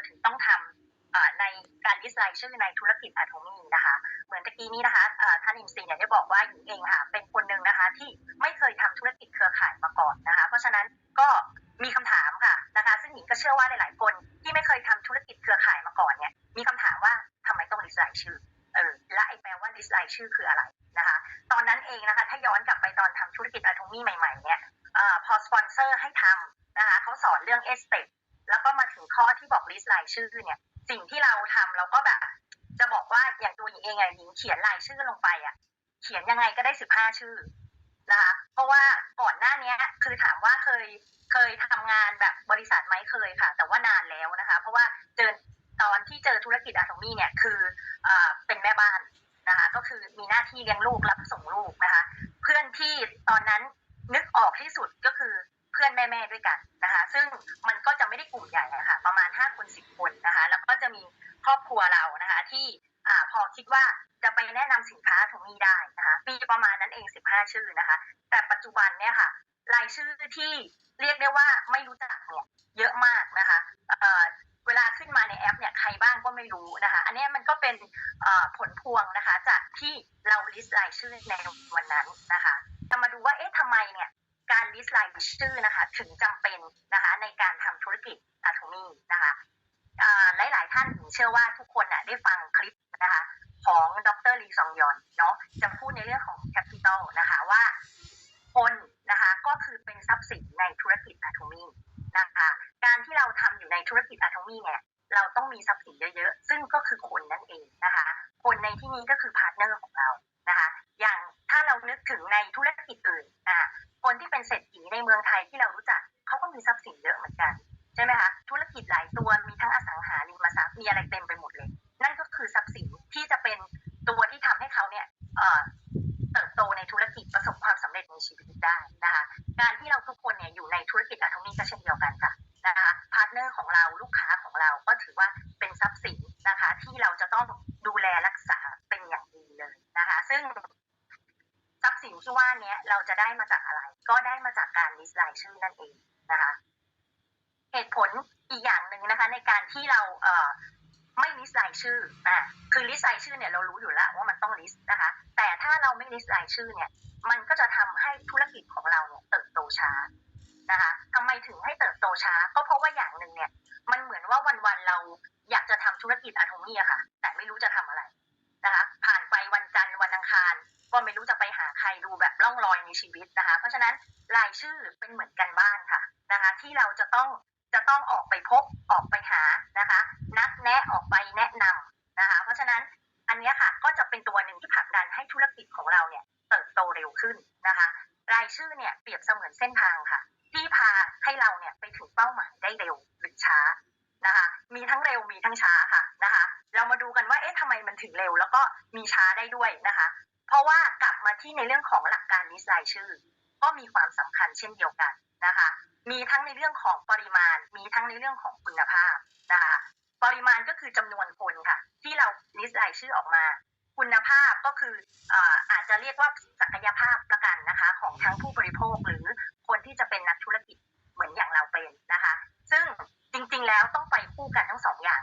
เราถึงต้องทำในการลิสต์ชื่อในธุรกิจอะโทมีนะคะ เหมือนตะกี้นี้นะคะท่านอินซีเนี่ยได้บอกว่าหญิงเองค่ะเป็นคนหนึ่งนะคะที่ไม่เคยทำธุรกิจเครือข่ายมาก่อนนะคะ เพราะฉะนั้นก็มีคำถามค่ะนะคะ ซึ่งหญิงก็เชื่อว่าหลาย ๆ คนที่ไม่เคยทำธุรกิจเครือข่ายมาก่อนเนี่ยมีคำถามว่าทำไมต้องลิสต์ชื่อเออและไอ้แปลว่าลิสต์ชื่อคืออะไรนะคะ ตอนนั้นเองนะคะถ้าย้อนกลับไปตอนทำธุรกิจอะโทมีใหม่ ๆ เนี่ยอพอสปอนเซอร์ให้ทำนะคะเขาสอนเรื่องเอสเต็ ข้อที่บอกลิสต์รายชื่อเนี่ย สิ่งที่เราทำเราก็แบบ จะบอกว่าอย่างตัวหญิงเองไงหญิงเขียนรายชื่อลงไปอะ เขียนยังไงก็ได้สิบห้าชื่อนะคะเพราะว่าก่อนหน้าเนี้ยคือถามว่าเคยเคยทำงานแบบบริษัทไหมเคยค่ะ แต่ว่านานแล้วนะคะ เพราะว่าเจอตอนที่เจอธุรกิจอะโทมี่เนี่ยคือเอ่อเป็นแม่บ้านนะคะ ก็คือมีหน้าที่เลี้ยงลูกรับส่งลูกนะคะ เพื่อนที่ตอนนั้นนึกออกที่สุดก็คือเพื่อนแม่ๆด้วยกันนะคะ ซึ่งมันก็จะไม่ได้กลุ่มใหญ่อะค่ะ ครัวเรานะคะ ที่อ่าพอคิดว่าจะไปแนะนำสินค้าตรงนี้ได้นะคะมีประมาณนั้นเอง 15 ชื่อนะคะ แต่ปัจจุบันเนี่ยค่ะรายชื่อที่เรียกได้ว่าไม่รู้จักเนี่ยเยอะมากนะคะเอ่อเวลาขึ้นมาในแอปเนี่ยใครบ้างก็ไม่รู้นะคะ อันนี้มันก็เป็นผลพวงนะคะจากที่เราลิสต์รายชื่อในวันนั้นนะคะจะมาดูว่าเอ๊ะทำไมเนี่ยการลิสต์รายชื่อนะคะถึงจำเป็นนะคะในการทำธุรกิจอะโทมีนะคะ หลายๆท่านผมเชื่อว่าทุกคนน่ะได้ฟังคลิปนะคะของดรลีซองยอนเนาะจะพูดในเรื่องของแคปิตอลนะคะว่าคนนะคะก็คือเป็นทรัพย์สินในธุรกิจอะโทมีนะคะการที่เราทำอยู่ในธุรกิจอะโทมีเนี่ยเราต้องมีทรัพย์สินเยอะๆ ซึ่งก็คือคนนั่นเองนะคะ คนในที่นี้ก็คือพาร์ทเนอร์ของเรานะคะ อย่างถ้าเรานึกถึงในธุรกิจอื่นอะคนที่เป็นเศรษฐีในเมืองไทยที่เรารู้จักเขาก็มีทรัพย์สินเยอะเหมือนกันใช่ไหมคะ ธุรกิจหลายตัวมีทั้งอสังหาริ มีอะไรเต็มไปหมดเลย นั่นก็คือทรัพย์สินที่จะเป็นตัวที่ทำให้เขาเนี่ยเติบโตในธุรกิจประสบความสำเร็จในชีวิตได้นะคะการที่เราทุกคนเนี่ยอยู่ในธุรกิจอะโทมีก็เช่นเดียวกันค่ะนะคะพาร์ทเนอร์ของเราลูกค้าของเราก็ถือว่าเป็นทรัพย์สินนะคะ ที่เราจะต้องดูแลรักษาเป็นอย่างดีเลยนะคะ ซึ่งทรัพย์สินที่ว่านี้เราจะได้มาจากอะไร ก็ได้มาจากการลิสต์รายชื่อนั่นเองนะคะ เหตุผล อีกอย่างหนึ่งนะคะในการที่เราเอ่อไม่ลิสต์รายชื่ออะคือลิสต์รายชื่อเนี่ยเรารู้อยู่แล้วว่ามันต้องลิสต์นะคะ แต่ถ้าเราไม่ลิสต์รายชื่อเนี่ยมันก็จะทำให้ธุรกิจของเราเนี่ยเติบโตช้านะคะทำไมถึงให้เติบโตช้า ก็เพราะว่าอย่างหนึ่งเนี่ยมันเหมือนว่าวันๆเราอยากจะทำธุรกิจอะโทมี่อะค่ะ แต่ไม่รู้จะทำอะไรนะคะผ่านไปวันจันทร์วันอังคารก็ไม่รู้จะไปหาใครดูแบบร่องรอยในชีวิตนะคะ เพราะฉะนั้นรายชื่อเป็นเหมือนกันบ้านค่ะนะคะที่เราจะต้อง จะต้องออกไปพบออกไปหานะคะ นัดแนะออกไปแนะนำนะคะ เพราะฉะนั้นอันนี้ค่ะก็จะเป็นตัวหนึ่งที่ผลักดันให้ธุรกิจของเราเนี่ยเติบโตเร็วขึ้นนะคะ รายชื่อเนี่ยเปรียบเสมือนเส้นทางค่ะ ที่พาให้เราเนี่ยไปถึงเป้าหมายได้เร็วหรือช้านะคะ มีทั้งเร็วมีทั้งช้าค่ะนะคะ เรามาดูกันว่าเอ๊ะทำไมมันถึงเร็ว แล้วก็มีช้าได้ด้วยนะคะ เพราะว่ากลับมาที่ในเรื่องของหลักการลิสต์รายชื่อ ก็มีความสำคัญเช่นเดียวกันนะคะ มีทั้งในเรื่องของปริมาณ มีทั้งในเรื่องของคุณภาพนะคะปริมาณก็คือจำนวนคนค่ะ ที่เราลิสต์รายชื่อออกมา คุณภาพก็คือเอ่ออาจจะเรียกว่าศักยภาพประกันนะคะ ของทั้งผู้บริโภคหรือคนที่จะเป็นนักธุรกิจเหมือนอย่างเราเป็นนะคะ ซึ่งจริงๆแล้วต้องไปคู่กันทั้งสองอย่าง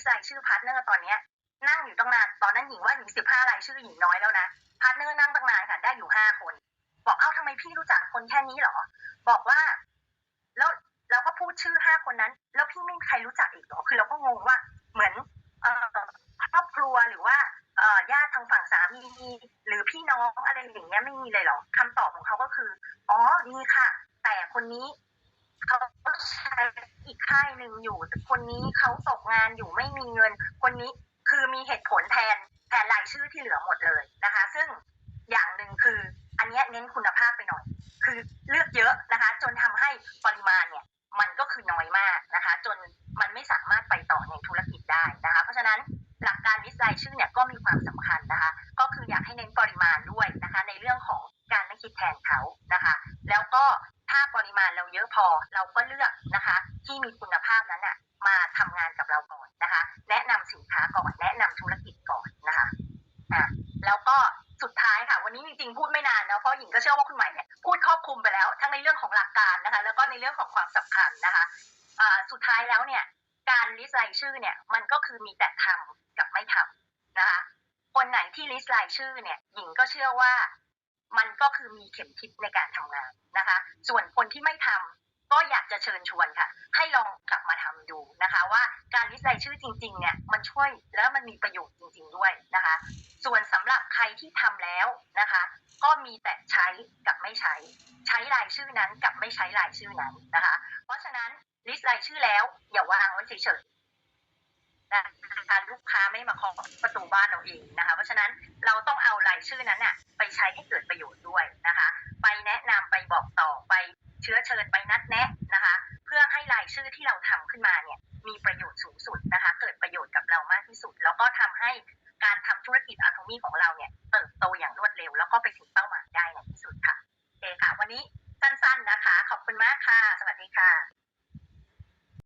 ลิสต์รายชื่อพาร์ทเนอร์ตอนเนี้ยนั่งอยู่ตั้งนานตอนนั้นหญิงว่าหญิงสิบห้ารายชื่อหญิงน้อยแล้วนะพาร์ทเนอร์นั่งตั้งนานค่ะได้อยู่ห้าคน บอกเอ้าทำไมพี่รู้จักคนแค่นี้หรอ บอกว่า แล้วเราก็พูดชื่อห้าคนนั้น แล้วพี่ไม่มีใครรู้จักอีกหรอคือเราก็งงว่าเหมือนเอ่อครอบครัวหรือว่าเอ่อญาติทางฝั่งสามีหรือพี่น้องอะไรอย่างเงี้ยไม่มีเลยหรอคำตอบของเขาก็คือ อ๋อมีค่ะ แต่คนนี้เขา อีกค่ายหนึ่งอยู่ คนนี้เขาตกงานอยู่ไม่มีเงิน คนนี้คือมีเหตุผลแทนแทนรายชื่อที่เหลือหมดเลยนะคะ ซึ่งอย่างหนึ่งคืออันเนี้ยเน้นคุณภาพไปหน่อย คือเลือกเยอะนะคะ จนทำให้ปริมาณเนี่ย มันก็คือน้อยมากนะคะ จน เนี่ยการลิสต์รายชื่อเนี่ยมันก็คือมีแต่ทำกับไม่ทำนะคะคนไหนที่ลิสต์รายชื่อเนี่ยหญิงก็เชื่อว่ามันก็คือมีเข็มทิศในการทำงานนะคะ ส่วนคนที่ไม่ทำ ก็อยากจะเชิญชวนค่ะ ให้ลองกลับมาทำดูนะคะ ว่าการลิสต์รายชื่อจริงๆเนี่ยมันช่วยแล้วมันมีประโยชน์จริง ๆด้วยนะคะ ส่วนสำหรับใครที่ทำแล้วนะคะ ก็มีแต่ใช้กับไม่ใช้ ใช้รายชื่อนั้นกับไม่ใช้รายชื่อนั้นนะคะ เพราะฉะนั้นลิสต์รายชื่อแล้วอย่าวางไว้เฉยๆนะคะลูกค้าไม่มาเคาะประตูบ้านเราเองนะคะ เพราะฉะนั้นเราต้องเอารายชื่อนั้นน่ะไปใช้ให้เกิดประโยชน์ด้วยนะคะ ไปแนะนำ เชื้อเชิญไปนัดแนะนะคะ เพื่อให้รายชื่อที่เราทำขึ้นมาเนี่ยมีประโยชน์สูงสุดนะคะ เกิดประโยชน์กับเรามากที่สุด แล้วก็ทำให้การทำธุรกิจอะโทมีของเราเนี่ยเติบโตอย่างรวดเร็ว แล้วก็ไปถึงเป้าหมายได้ในที่สุดค่ะโอเคค่ะ วันนี้สั้นๆนะคะ ขอบคุณมากค่ะ สวัสดีค่ะ